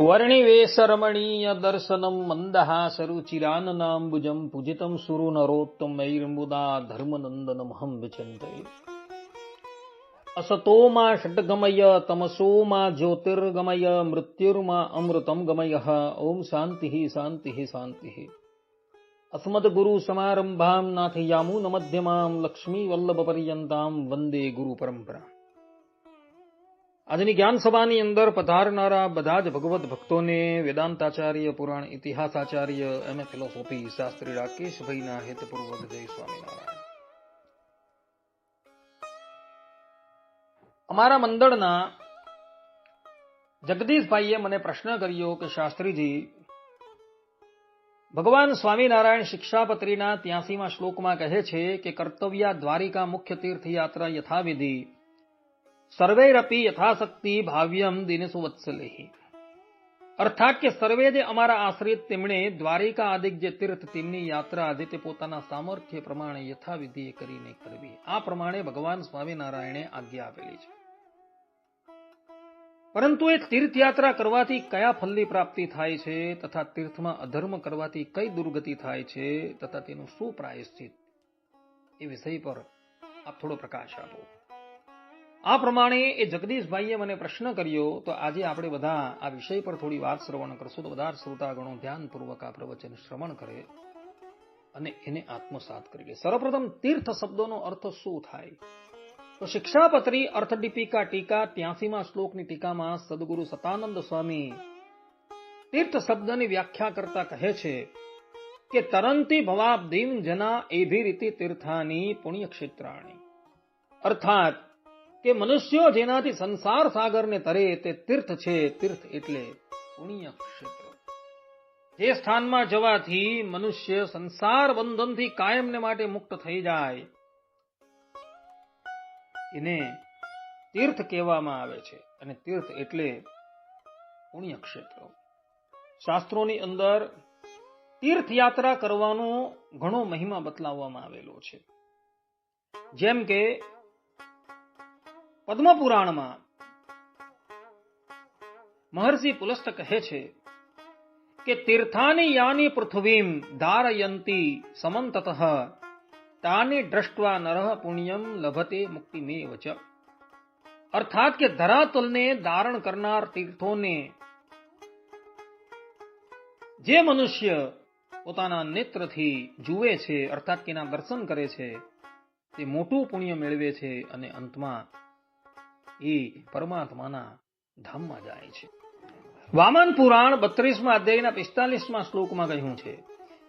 वर्णिवेशरमणीयदर्शनं मन्दहासरुचिराननाम्बुजं पूजितं सुरुनरोत्तमैर्मुदा धर्मनन्दनमहं विचिन्तये। असतो मा षड्गमय तमसो मा ज्योतिर्गमय मृत्युर्मा अमृतं गमयः। ॐ शान्तिः शान्तिः शान्तिः। अस्मद्गुरुसमारम्भां नाथयामून मध्यमां लक्ष्मीवल्लभपर्यन्तां वन्दे गुरुपरम्पराम् આજની જ્ઞાન સભાની અંદર પધારનારા બધા જ ભગવત ભક્તોને વેદાંતાચાર્ય, પુરાણ ઇતિહાસાચાર્ય, એમ. ફિલોસોફી, શાસ્ત્રી રાકેશભાઈના હેતપૂર્વક જય સ્વામિનારાયણ. અમારા મંડળના જગદીશભાઈએ મને પ્રશ્ન કર્યો કે શાસ્ત્રીજી, ભગવાન સ્વામિનારાયણ શિક્ષાપત્રીના ત્યાસીમાં શ્લોકમાં કહે છે કે કર્તવ્ય દ્વારિકા મુખ્ય તીર્થયાત્રા યથાવિધિ સર્વૈરપી યથાશક્તિ ભાવ્યમ દિનેશુ વત્સલેહી અર્થાત કે સર્વે જે અમારા આશ્રિત તેમણે દ્વારિકા આદિક જે તીર્થ તેમની યાત્રા આજે તે પોતાના સામર્થ્ય પ્રમાણે યથાવિધિ કરીને કરવી આ પ્રમાણે ભગવાન સ્વામિનારાયણે આજ્ઞા આપેલી છે પરંતુ એ તીર્થયાત્રા કરવાથી કયા ફલની પ્રાપ્તિ થાય છે તથા તીર્થમાં અધર્મ કરવાથી કઈ દુર્ગતિ થાય છે તથા તેનું શું પ્રાયશ્ચિત એ વિષય પર આપ થોડો પ્રકાશ આપો આ પ્રમાણે એ જગદીશભાઈએ મને પ્રશ્ન કર્યો, તો આજે આપણે બધા આ વિષય પર થોડી વાત શ્રવણ કરશું. તો બધા શ્રોતાગણો ધ્યાનપૂર્વક આ પ્રવચન શ્રવણ કરે અને એને આત્મસાત કરીએ. સર્વપ્રથમ તીર્થ શબ્દોનો અર્થ શું થાય? તો શિક્ષાપત્રી અર્થદીપિકા ટીકા ત્યાસીમાં શ્લોકની ટીકામાં સદગુરુ સતાનંદ સ્વામી તીર્થ શબ્દની વ્યાખ્યા કરતા કહે છે કે, તરંતી ભવાબ્દીમ જના એભી રીતે તીર્થાની પુણ્ય ક્ષેત્રાણી અર્થાત કે મનુષ્યો જેનાથી સંસાર સાગરને તરે તે તીર્થ છે, તીર્થ એટલે પુણ્ય ક્ષેત્ર. જે સ્થાનમાં જવાથી મનુષ્ય સંસાર બંધનથી કાયમને માટે મુક્ત થઈ જાય, એને તીર્થ કહેવામાં આવે છે અને તીર્થ એટલે પુણ્ય ક્ષેત્ર. શાસ્ત્રોની અંદર તીર્થયાત્રા કરવાનો ઘણો મહિમા બતલાવવામાં આવેલો છે. જેમ કે પદ્મપુરાણમાં મહર્ષિ પુલસ્ત કહે છે કે તીર્થાની યાની પૃથ્વીમ ધારયંતી સમંતત, તાની દ્રષ્ટવા નરહ પુણ્યમ લભતે મુક્તિમેવ ચ. અર્થાત કે ધરાતલને ધારણ કરનાર તીર્થોને જે મનુષ્ય પોતાના નેત્રથી જુએ છે, અર્થાત કે એના દર્શન કરે છે, તે મોટું પુણ્ય મેળવે છે અને અંતમાં એ પરમાત્માના ધામમાં જાય છે. વામન પુરાણ બત્રીસમાં અધ્યાયના પિસ્તાલીસમાં શ્લોકમાં કહ્યું છે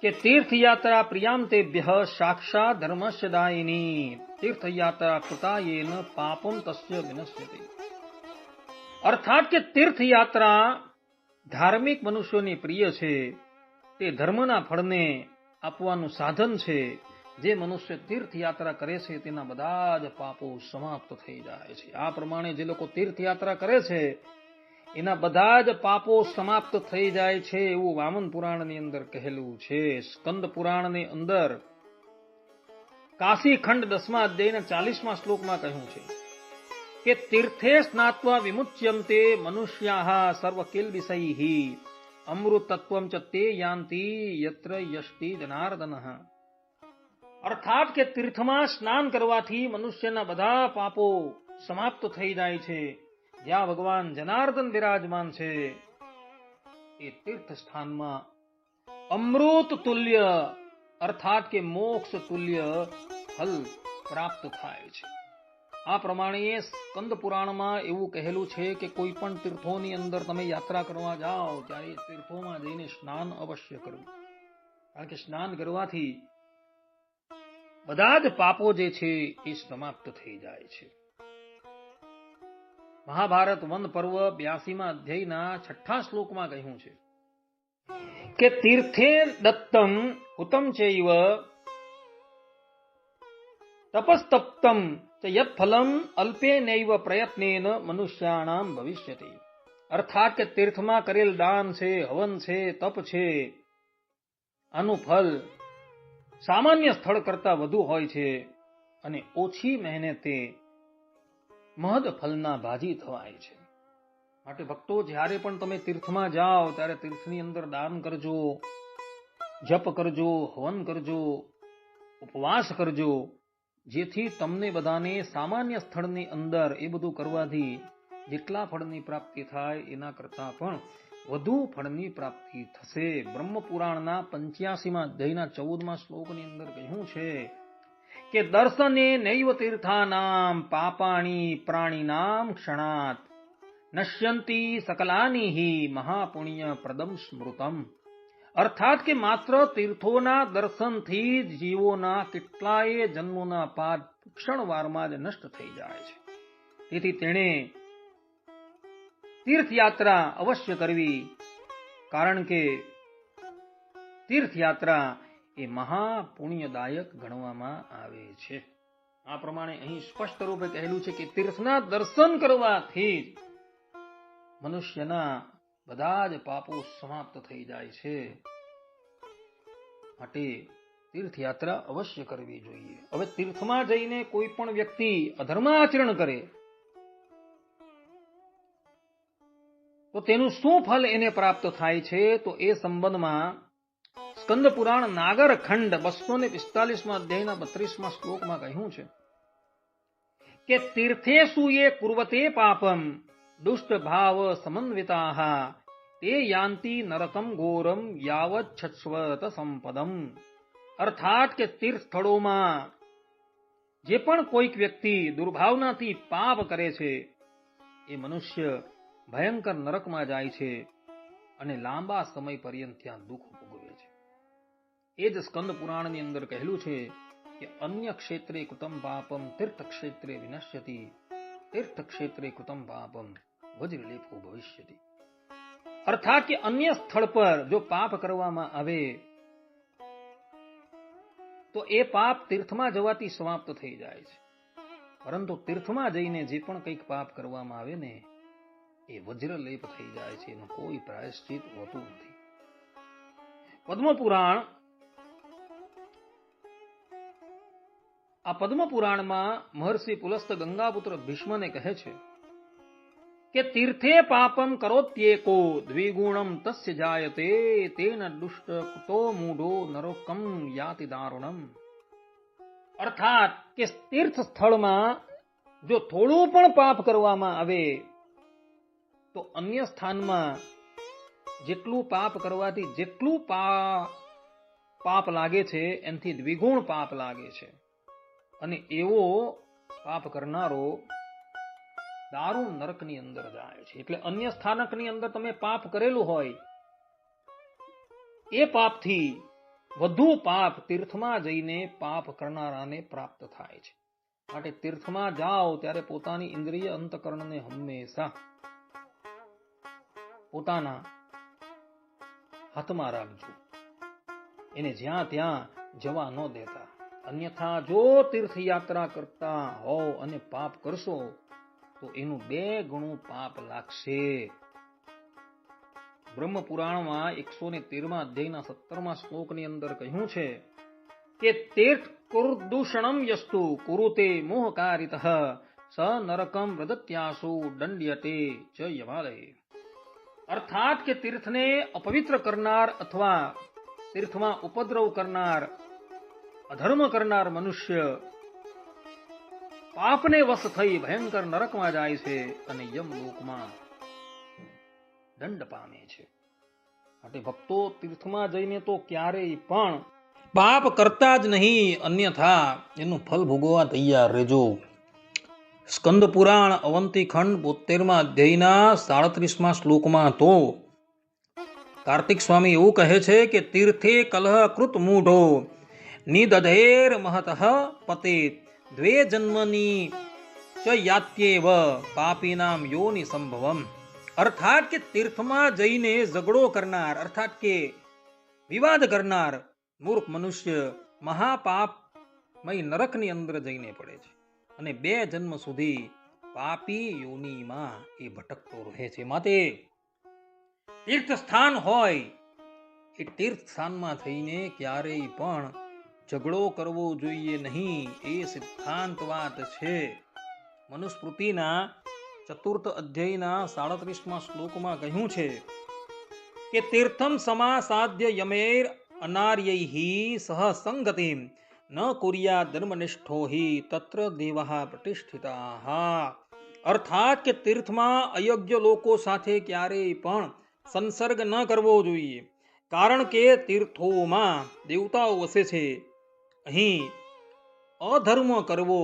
કે તીર્થયાત્રા પ્રિયાંતેભ્ય સાક્ષાત ધર્મસ્ય દાયિની તીર્થયાત્રા કૃતાયેન પાપમ તસ્ય વિનશ્યતે. અર્થાત કે તીર્થયાત્રા ધાર્મિક મનુષ્યોની પ્રિય છે, તે ધર્મના ફળને આપવાનું સાધન છે જે મનુષ્ય તીર્થયાત્રા કરે છે, તેના બધા જ પાપો સમાપ્ત થઈ જાય છે. આ પ્રમાણે જે લોકો તીર્થયાત્રા કરે છે, એના બધા જ પાપો સમાપ્ત થઈ જાય છે એવું વામન પુરાણની અંદર કહેલું છે. સ્કંદ પુરાણની અંદર કાશીખંડ દસમા અધ્યાયના ચાલીસમાં શ્લોકમાં કહ્યું છે કે તીર્થે સ્નાત્વા વિમુચ્યંતે મનુષ્યા સર્વ કિલ વિષયી અમૃતત્વ ચ તે યાંતિ યત્ર યષ્ટિ જનાર્દન. અર્થાત કે તીર્થમાં સ્નાન કરવાથી મનુષ્યના બધા પાપો સમાપ્ત થઈ જાય છે. જ્યાં ભગવાન જનાર્દન બિરાજમાન છે. એ તીર્થ સ્થાનમાં અમૃત તુલ્ય, અર્થાત કે મોક્ષ તુલ્ય ફલ પ્રાપ્ત થાય છે. આ પ્રમાણે સ્કંદ પુરાણમાં એવું કહેલું છે કે કોઈ પણ તીર્થોની અંદર તમે યાત્રા કરવા જાઓ ત્યારે તીર્થોમાં જઈને સ્નાન અવશ્ય કરવું. કારણ કે સ્નાન કરવાથી બધા જ પાપો જે છે એ સમાપ્ત થઈ જાય છે. મહાભારત વન પર્વ બ્યાસીમાં અધ્યાયના છઠ્ઠા શ્લોકમાં કહ્યું છે કે તીર્થે દત્તમ ઉત્તમ ચૈવ તપસ્તપ્તમ યત ફલમ અલ્પે નૈવ પ્રયત્નેન મનુષ્યાણામ ભવિષ્યતિ. અર્થાત કે તીર્થમાં કરેલ દાન છે, હવન છે, તપ છે આનું ફલ સામાન્ય સ્થળ કરતા વધુ હોય છે અને ઓછી મહેનતે મહદ ફલના ભાજી થવાય છે. માટે ભક્તો, જ્યારે પણ તમે તીર્થમાં જાઓ, ત્યારે તીર્થની અંદર દાન કરજો, જપ કરજો, હવન કરજો, ઉપવાસ કરજો, જેથી તમને બધાને સામાન્ય સ્થળની અંદર એ બધું કરવાથી જેટલા ફળની પ્રાપ્તિ થાય એના કરતાં પણ વધુ ફળની પ્રાપ્તિ થશે. બ્રહ્મ પુરાણના પંચ્યાસીમાં અધ્યાયના ચૌદમાં શ્લોકની અંદર કહ્યું છે કે દર્શને નૈવ તીર્થાનામ પાપાણી પ્રાણીનામ ક્ષણાત નશ્યંતી સકલાની હિ મહાપુણ્ય પ્રદમ સ્મૃતમ. અર્થાત કે માત્ર તીર્થોના દર્શનથી જ જીવોના કેટલાય જન્મોના પાપ ક્ષણવારમાં જ નષ્ટ થઈ જાય છે. તેથી તેણે તીર્થયાત્રા અવશ્ય કરવી. કારણ કે તીર્થયાત્રા એ મહાપુણ્યદાયક ગણવામાં આવે છે. આ પ્રમાણે અહીં સ્પષ્ટ રૂપે કહેલું છે કે તીર્થના દર્શન કરવાથી મનુષ્યના બધા જ પાપો સમાપ્ત થઈ જાય છે. માટે તીર્થયાત્રા અવશ્ય કરવી જોઈએ. હવે તીર્થમાં જઈને કોઈ પણ વ્યક્તિ અધર્માચરણ કરે તો તેનું શું ફલ એને પ્રાપ્ત થાય છે? તો એ સંબંધમાં સ્કંદ પુરાણ નાગર ખંડ બસો ને પિસ્તાલીસમાં અધ્યાયના બત્રીસમાં શ્લોકમાં કહ્યું છે કે તીર્થેશુ એ કુર્વતે પાપમ દુષ્ટ ભાવ સમન્વિતા તે યાંતિ નરકમ ગોરમ યાવત છત્સ્વત સંપદમ. અર્થાત કે તીર્થ સ્થળોમાં જે પણ કોઈક વ્યક્તિ દુર્ભાવનાથી પાપ કરે છે, એ મનુષ્ય ભયંકર નરકમાં જાય છે અને લાંબા સમય પર્યંત ત્યાં દુઃખ ભોગવે છે. એ જ સ્કંદ પુરાણની અંદર કહેલું છે કે અન્ય ક્ષેત્રે કૃતમ પાપમ તીર્થ ક્ષેત્રે વિનશ્યતિ તીર્થ ક્ષેત્રે કૃતમ પાપમ વજ્રલેપો ભવિષ્યતિ. અર્થાત કે અન્ય સ્થળ પર જો પાપ કરવામાં આવે, તો એ પાપ તીર્થમાં જવાથી સમાપ્ત થઈ જાય છે. પરંતુ તીર્થમાં જઈને જે પણ કંઈક પાપ કરવામાં આવે ને એ વજ્રલેપ થઈ જાય છે, એનું કોઈ પ્રાયશ્ચિત હોતું નથી. પદ્મપુરાણ, આ પદ્મપુરાણમાં મહર્ષિ પુલસ્ત ગંગાપુત્ર ભીષ્મને કહે છે કે તીર્થે પાપમ કરોત્યેકો દ્વિગુણમ તસ્ય જાયતે, તેન દુષ્ટ કુતો મૂઢો નરોકમ યાતિ દારુણમ. અર્થાત કે તીર્થ સ્થળમાં જો થોડું પણ પાપ કરવામાં આવે તો અન્ય સ્થાનમાં જેટલું પાપ કરવાથી જેટલું પાપ લાગે છે, એનાથી દ્વિગુણ પાપ લાગે છે. અને એવો પાપ કરનારો દારૂ નરકની અંદર જાય છે. એટલે અન્ય સ્થાનકની અંદર તમે પાપ કરેલું હોય, એ પાપથી વધુ પાપ તીર્થમાં જઈને પાપ કરનારાને પ્રાપ્ત થાય છે. માટે તીર્થમાં જાઓ ત્યારે પોતાની ઇન્દ્રિય અંતકરણને હંમેશા પોતાના હાથમાં રાખજો એને જ્યાં ત્યાં જવા ન દેતા. અન્યથા જો તીર્થયાત્રા કરતા હોવ અને પાપ કરશો, તો એનું બે ગણું પાપ લાગશે. બ્રહ્મ પુરાણમાં એકસો ને તેરમા અધ્યાયના સત્તરમા શ્લોકની અંદર કહ્યું છે કે તીર્થ કુર્દૂષણમ યસ્તુ કુરુતે મોહકારિત સ નરકમ પ્રદત્યાસુ દંડ્યતે ચ યમાલય. અર્થાત કે તીર્થને અપવિત્ર કરનાર અથવા તીર્થમાં ઉપદ્રવ કરનાર, અધર્મ કરનાર મનુષ્ય પાપને વશ થઈ ભયંકર નરકમાં જાય છે અને યમ લોકમાં દંડ પામે છે. માટે ભક્તો તીર્થમાં જઈને તો ક્યારેય પણ પાપ કરતા જ નહીં, અન્યથા એનું ફલ ભોગવવા તૈયાર રહેજો. સ્કંદ પુરાણ અવંતી ખંડ બોતેરમાં અધ્યાયના સાડત્રીસમાં શ્લોકમાં તો કાર્તિક સ્વામી એવું કહે છે કે તીર્થે કલહ કૃત મૂઢો, નિદધેર મહત પતે દ્વે જન્મની ચ યાત્યેવ પાપીનામ યોનિ સંભવમ. અર્થાત કે તીર્થમાં જઈને ઝઘડો કરનાર, અર્થાત કે વિવાદ કરનાર મૂર્ખ મનુષ્ય મહાપાપમય નરકની અંદર જઈને પડે છે. અને બે જન્મ સુધી પાપી યોનિમાં એ ભટકતો રહે છે. માટે તીર્થ સ્થાન હોય એ તીર્થ સ્થાનમાં થઈને ક્યારેય પણ ઝઘડો કરવો જોઈએ નહીં. એ સિદ્ધાંત વાત છે. મનુસ્મૃતિના ચતુર્થ અધ્યાયના સાડત્રીસમાં શ્લોકમાં કહ્યું છે કે તીર્થમ સમાસાધ્ય યમેર અનાર્યૈ સહ સંગતિમ. ન કુર્યા ધર્મનિષ્ઠો તત્ર દેવા પ્રતિષ્ઠિતા અર્થાત કે તીર્થમાં અયોગ્ય લોકો સાથે ક્યારેય પણ સંસર્ગ ન કરવો જોઈએ કારણ કે તીર્થોમાં દેવતાઓ વસે છે અહીં અધર્મ કરવો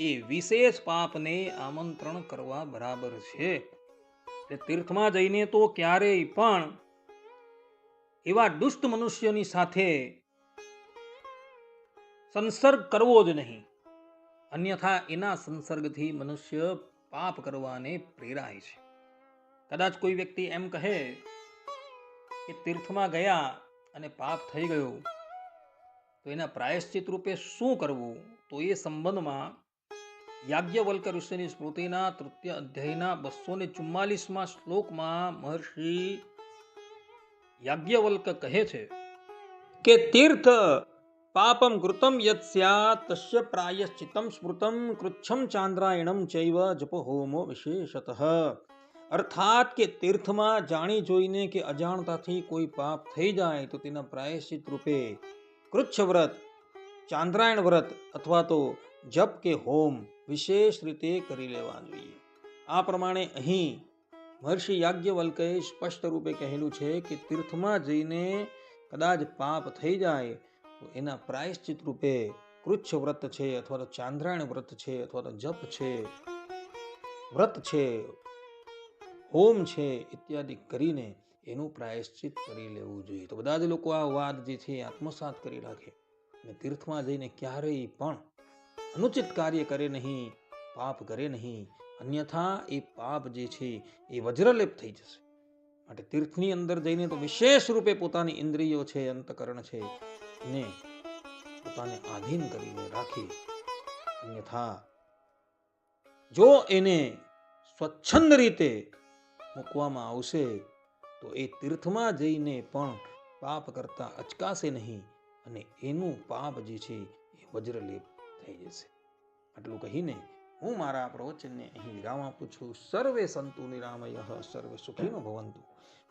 એ વિશેષ પાપને આમંત્રણ કરવા બરાબર છે તીર્થમાં જઈને તો ક્યારેય પણ એવા દુષ્ટ મનુષ્યની સાથે સંસર્ગ કરવો જ નહીં. અન્યથા એના સંસર્ગથી મનુષ્ય પાપ કરવાને પ્રેરાય છે. કદાચ કોઈ વ્યક્તિ એમ કહે કે તીર્થમાં ગયા અને પાપ થઈ ગયું, તો એના પ્રાયશ્ચિત રૂપે શું કરવું? તો એ સંબંધમાં યાજ્ઞવલ્ક ઋષિની સ્મૃતિના તૃતીય અધ્યાયના બસો ને ચુમ્માલીસમાં શ્લોકમાં મહર્ષિ યાજ્ઞવલ્ક કહે છે કે તીર્થ પાપમ કૃતમ યત સ્યાત તસ્ય પ્રાયશ્ચિતમ સ્મૃતમ કૃચ્છમ ચાંદ્રાયણમ ચૈવ જપ હોમો વિશેષત અર્થાત કે તીર્થમાં જાણી જોઈને કે અજાણતાથી કોઈ પાપ થઈ જાય તો તેના પ્રાયશ્ચિત રૂપે કૃચ્છ વ્રત ચાંદ્રાયણ વ્રત અથવા તો જપ કે હોમ વિશેષ રીતે કરી લેવા જોઈએ. આ પ્રમાણે અહીં મહર્ષિ યાજ્ઞવલ્કે સ્પષ્ટ રૂપે કહેલું છે કે તીર્થમાં જઈને કદાચ પાપ થઈ જાય તો એના પ્રાયશ્ચિત રૂપે કૃચ્છ વ્રત છે અથવા તો ચાંદ્રાયણ વ્રત છે અથવા તો જપ છે, વ્રત છે, હોમ છે ઇત્યાદિ કરીને એનું પ્રાયશ્ચિત કરી લેવું જોઈએ. તો બધા જ લોકો આ વાત જે છે આત્મસાત કરી રાખે અને તીર્થમાં જઈને ક્યારેય પણ અનુચિત કાર્ય કરે નહીં, પાપ કરે નહીં, અન્યથા એ પાપ જે છે એ વજ્રલેપ થઈ જશે. માટે તીર્થની અંદર જઈને તો વિશેષ રૂપે પોતાની ઇન્દ્રિયો છે, અંતકરણ છે ને પોતાને આધીન કરીને રાખી અન્યથા જો એને સ્વચ્છંદ રીતે મૂકવામાં આવશે, તો એ તીર્થમાં જઈને પણ પાપ કરતા અચકાશે નહીં અને એનું પાપ જે છે એ વજ્રલેપ થઈ જશે. આટલું કહીને હું મારા પ્રવચનને અહીં વિરામ આપું છું. સર્વે સંતુ નિરામય, સર્વે સુખીનો ભવંતુ.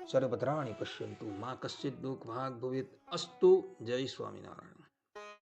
સર્વભદ્રાણી પશ્યંતુ મા કશ્ચિત દુઃખ ભાગ ભવિત અસ્તુ જય સ્વામિનારાયણ